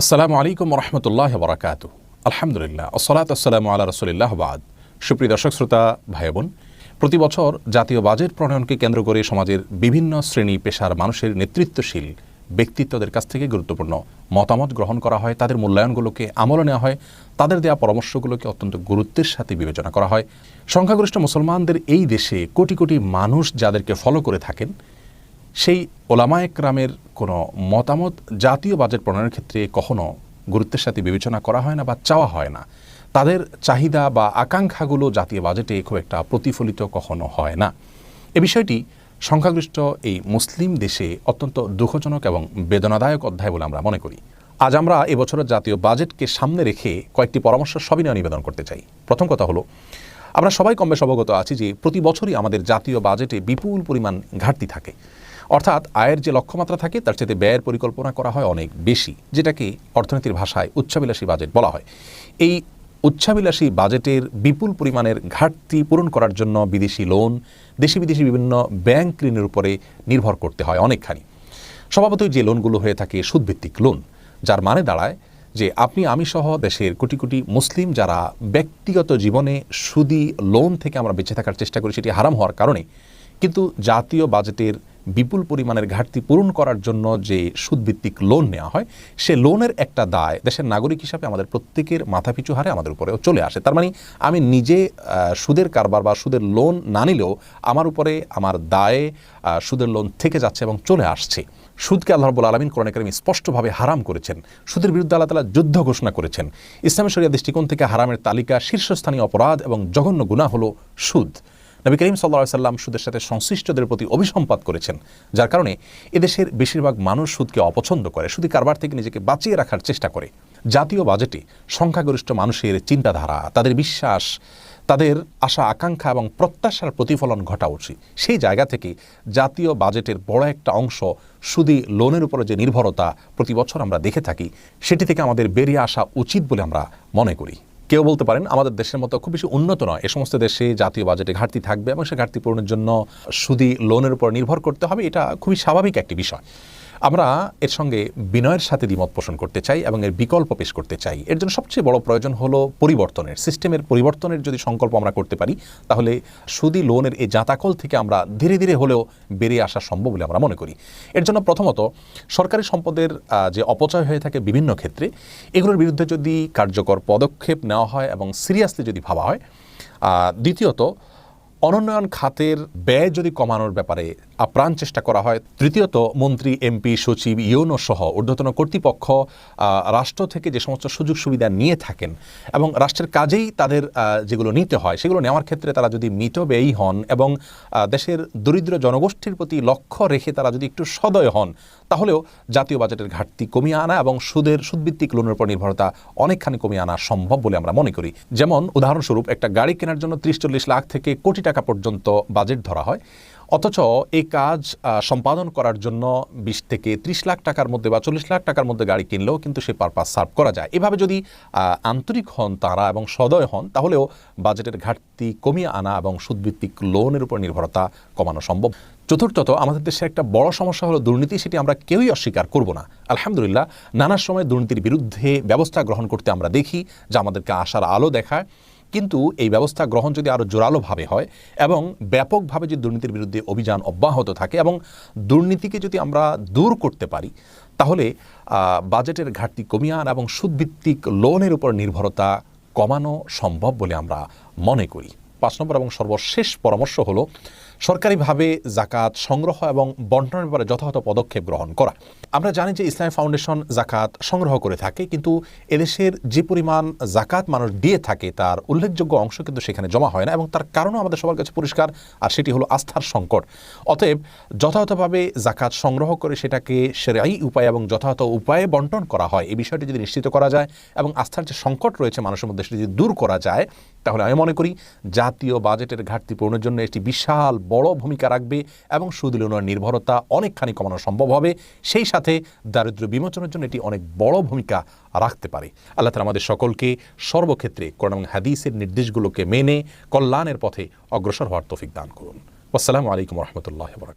আসসালামু আলাইকুম রহমতুল্লাহ বরাকাত আলহামদুলিল্লাহ আসসালাত আসসালামু আল্লাহ রসুলিল্লাহ বাদ। সুপ্রিয় দর্শক, শ্রোতা ভাই বোন প্রতি বছর জাতীয় বাজেট প্রণয়নকে কেন্দ্র করে সমাজের বিভিন্ন শ্রেণি পেশার মানুষের নেতৃত্বশীল ব্যক্তিত্বদের কাছ থেকে গুরুত্বপূর্ণ মতামত গ্রহণ করা হয়, তাদের মূল্যায়নগুলোকে আমলে নেওয়া হয়, তাদের দেওয়া পরামর্শগুলোকে অত্যন্ত গুরুত্বের সাথে বিবেচনা করা হয়। সংখ্যাগরিষ্ঠ মুসলমানদের এই দেশে কোটি কোটি মানুষ যাদেরকে ফলো করে থাকেন, সেই ওলামা একরামের কোনো মতামত জাতীয় বাজেট প্রণয়নের ক্ষেত্রে কখনো গুরুত্বের সাথে বিবেচনা করা হয় না বা চাওয়া হয় না? তাদের চাহিদা বা আকাঙ্ক্ষাগুলো জাতীয় বাজেটে খুব একটা প্রতিফলিত কখনো হয় না। এ বিষয়টি সংখ্যাগরিষ্ঠ এই মুসলিম দেশে অত্যন্ত দুঃখজনক এবং বেদনাদায়ক অধ্যায় বলে আমরা মনে করি। আজ আমরা এবছরের জাতীয় বাজেটকে সামনে রেখে কয়েকটি পরামর্শ সবিনয় নিবেদন করতে চাই। প্রথম কথা হলো, আমরা সবাই কম বেশ অবগত আছি যে প্রতি বছরই আমাদের জাতীয় বাজেটে বিপুল পরিমাণ ঘাটতি থাকে। অর্থাৎ আয়ের যে লক্ষ্যমাত্রা থাকে, তার চেয়ে ব্যয়ের পরিকল্পনা করা হয় অনেক বেশি, যেটাকে অর্থনীতির ভাষায় উচ্চাবিলাসী বাজেট বলা হয়। এই উচ্চাবিলাসী বাজেটের বিপুল পরিমাণের ঘাটতি পূরণ করার জন্য বিদেশি লোন, দেশি বিদেশি বিভিন্ন ব্যাংক ঋণের উপরে নির্ভর করতে হয় অনেকখানি। স্বভাবতই যে লোনগুলো হয়ে থাকে সুদভিত্তিক লোন, যার মানে দাঁড়ায় যে আপনি, আমি সহ দেশের কোটি কোটি মুসলিম যারা ব্যক্তিগত জীবনে সুদি লোন থেকে আমরা বেঁচে থাকার চেষ্টা করি, সেটি হারাম হওয়ার কারণে। কিন্তু জাতীয় বাজেটের বিপুল পরিমাণের ঘাটতি পূরণ করার জন্য যে সুদভিত্তিক লোন নেওয়া হয়, সে লোনের একটা দায় দেশের নাগরিক হিসাবে আমাদের প্রত্যেকের মাথাপিছু হারে আমাদের উপরেও চলে আসে। তার মানে আমি নিজে সুদের কারবার বা সুদের লোন না নিলেও আমার উপরে আমার দায়ে সুদের লোন থেকে যাচ্ছে এবং চলে আসছে। সুদকে আল্লাহ আলমিন কোরআন কারিম স্পষ্টভাবে হারাম করেছেন। সুদের বিরুদ্ধে আল্লাহ তালা যুদ্ধ ঘোষণা করেছেন। ইসলামী শরিয়া দৃষ্টিকোণ থেকে হারামের তালিকা শীর্ষস্থানীয় অপরাধ এবং জঘন্য গুণা হলো সুদ। নবী করিম সাল্লা সাল্লাম সুদের সাথে সংশ্লিষ্টদের প্রতি অভিসম্পাত করেছেন, যার কারণে এদেশের বেশিরভাগ মানুষ সুদকে অপছন্দ করে, সুদী কারবার থেকে নিজেকে বাঁচিয়ে রাখার চেষ্টা করে। জাতীয় বাজেটে সংখ্যাগরিষ্ঠ মানুষের চিন্তাধারা, তাদের বিশ্বাস, তাদের আশা, আকাঙ্ক্ষা এবং প্রত্যাশার প্রতিফলন ঘটা উচিত। সেই জায়গা থেকে জাতীয় বাজেটের বড় একটা অংশ সুদী লোনের উপরে যে নির্ভরতা প্রতি বছর আমরা দেখে থাকি, সেটি থেকে আমাদের বেরিয়ে আসা উচিত বলে আমরা মনে করি। কেউ বলতে পারেন আমাদের দেশের মতো খুব বেশি উন্নত নয়। এ সমস্ত দেশে জাতীয় বাজেটে ঘাটতি থাকবে এবং সে ঘাটতি পূরণের জন্য সুদী লোনের উপর নির্ভর করতে হবে। এটা খুবই স্বাভাবিক একটি বিষয়। আমরা এর সঙ্গে বিনয়ের সাথে দ্বিমত পোষণ করতে চাই এবং এর বিকল্প পেশ করতে চাই। এর জন্য সবচেয়ে বড় প্রয়োজন হলো পরিবর্তনের, সিস্টেমের পরিবর্তনের যদি সংকল্প আমরা করতে পারি, তাহলে সুদী লোনের এই জাঁতাকল থেকে আমরা ধীরে ধীরে হলেও বেরিয়ে আসা সম্ভব বলে আমরা মনে করি। এর জন্য প্রথমত সরকারি সম্পদের যে অপচয় হয়ে থাকে বিভিন্ন ক্ষেত্রে, এগুলোর বিরুদ্ধে যদি কার্যকর পদক্ষেপ নেওয়া হয় এবং সিরিয়াসলি যদি ভাবা হয় দ্বিতীয়ত অনুন্নয়ন খাতের ব্যয় যদি কমানোর ব্যাপারে আপ্রাণ চেষ্টা করা হয়। তৃতীয়ত, মন্ত্রী, এমপি, সচিব, ইউনো সহ ঊর্ধ্বতন কর্তৃপক্ষ রাষ্ট্র থেকে যে সমস্ত সুযোগ সুবিধা নিয়ে থাকেন এবং রাষ্ট্রের কাজেই তাদের যেগুলো নিতে হয়, সেগুলো নেওয়ার ক্ষেত্রে তারা যদি মিতব্যয়ী হন এবং দেশের দরিদ্র জনগোষ্ঠীর প্রতি লক্ষ্য রেখে তারা যদি একটু সদয় হন, তাহলেও জাতীয় বাজেটের ঘাটতি কমিয়ে আনা এবং সুদের সুদভিত্তিক লোনের উপর নির্ভরতা অনেকখানি কমিয়ে আনা সম্ভব বলে আমরা মনে করি। যেমন, উদাহরণস্বরূপ, একটা গাড়ি কেনার জন্য ত্রিশ চল্লিশ লাখ থেকে কোটি টাকা পর্যন্ত বাজেট ধরা হয়। অথচ এই কাজ সম্পাদন করার জন্য বিশ থেকে ত্রিশ লাখ টাকার মধ্যে বা চল্লিশ লাখ টাকার মধ্যে গাড়ি কিনলেও কিন্তু সে পারপাস সার্ভ করা যায়। এভাবে যদি আন্তরিক হন তারা এবং সদয় হন, তাহলেও বাজেটের ঘাটতি কমিয়ে আনা এবং সুদভিত্তিক লোনের উপর নির্ভরতা কমানো সম্ভব। চতুর্থত, আমাদের দেশে একটা বড় সমস্যা হলো দুর্নীতি, সেটি আমরা কেউই অস্বীকার করব না। আলহামদুলিল্লাহ, নানা সময় দুর্নীতির বিরুদ্ধে ব্যবস্থা গ্রহণ করতে আমরা দেখি, যা আমাদেরকে আশার আলো দেখায়। কিন্তু এই ব্যবস্থা গ্রহণ যদি আরও জোরালোভাবে হয় এবং ব্যাপকভাবে যদি দুর্নীতির বিরুদ্ধে অভিযান অব্যাহত থাকে এবং দুর্নীতিকে যদি আমরা দূর করতে পারি, তাহলে বাজেটের ঘাটতি কমিয়ে আনা এবং সুদভিত্তিক লোনের উপর নির্ভরতা কমানো সম্ভব বলে আমরা মনে করি। পাঁচ নম্বর এবং সর্বশেষ পরামর্শ হলো সরকারিভাবে জাকাত সংগ্রহ এবং বন্টনের ব্যাপারে যথাযথ পদক্ষেপ গ্রহণ করা। আমরা জানি যে ইসলামী ফাউন্ডেশন জাকাত সংগ্রহ করে থাকে, কিন্তু এদেশের যে পরিমাণ জাকাত মানুষ দিয়ে থাকে তার উল্লেখযোগ্য অংশ কিন্তু সেখানে জমা হয় না এবং তার কারণও আমাদের সবার কাছে পরিষ্কার, আর সেটি হলো আস্থার সংকট। অতএব যথাযথভাবে জাকাত সংগ্রহ করে সেটাকে সেরাই উপায় এবং যথাযথ উপায়ে বন্টন করা হয়, এই বিষয়টি যদি নিশ্চিত করা যায় এবং আস্থার যে সংকট রয়েছে মানুষের মধ্যে সেটি যদি দূর করা যায়, তাহলে আমি মনে করি জাতীয় বাজেটের ঘাটতি পূরণের জন্য একটি বিশাল বড় ভূমিকা রাখবে এবং সুদ উন্নয়ন নির্ভরতা অনেকখানি কমানো সম্ভব হবে। সেই সাথে দারিদ্র বিমোচনের জন্য এটি অনেক বড় ভূমিকা রাখতে পারে। আল্লাহ তালা আমাদের সকলকে সর্বক্ষেত্রে কোরআন হাদিসের নির্দেশগুলোকে মেনে কল্যাণের পথে অগ্রসর হওয়ার তফিক দান করুন। আসসালামু আলাইকুম রহমতুল্লাহ বরাক